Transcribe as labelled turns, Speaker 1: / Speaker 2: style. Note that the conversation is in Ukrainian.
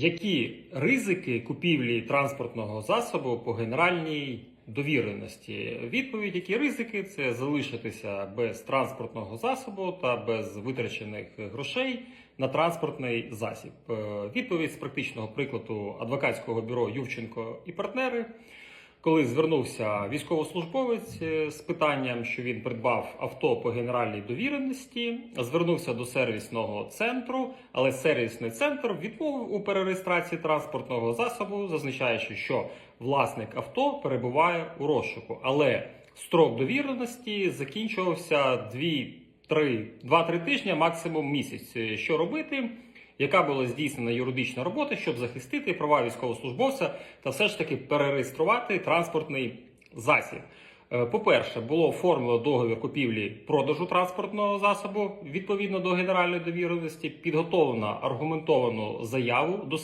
Speaker 1: Які ризики купівлі транспортного засобу по генеральній довіреності? Відповідь, які ризики це залишитися без транспортного засобу та без витрачених грошей на транспортний засіб. Е, Відповідь з практичного прикладу адвокатського бюро Ювченко і партнери. Коли звернувся військовослужбовець е, з питанням, що він придбав авто по генеральній довіреності, звернувся до сервісного центру, але сервісний центр відмовив у перереєстрації транспортного засобу, зазначаючи, що власник авто перебуває у розшуку. Але строк довіреності закінчувався 2-3 тижні, максимум місяць. Е, Що робити? Яка була здійснена юридична робота, щоб захистити права військовослужбовця та все ж таки перереєструвати транспортний засіб. Е, По-перше, було оформлено договір купівлі продажу транспортного засобу відповідно до генеральної довіреності, підготовлено аргументовану заяву до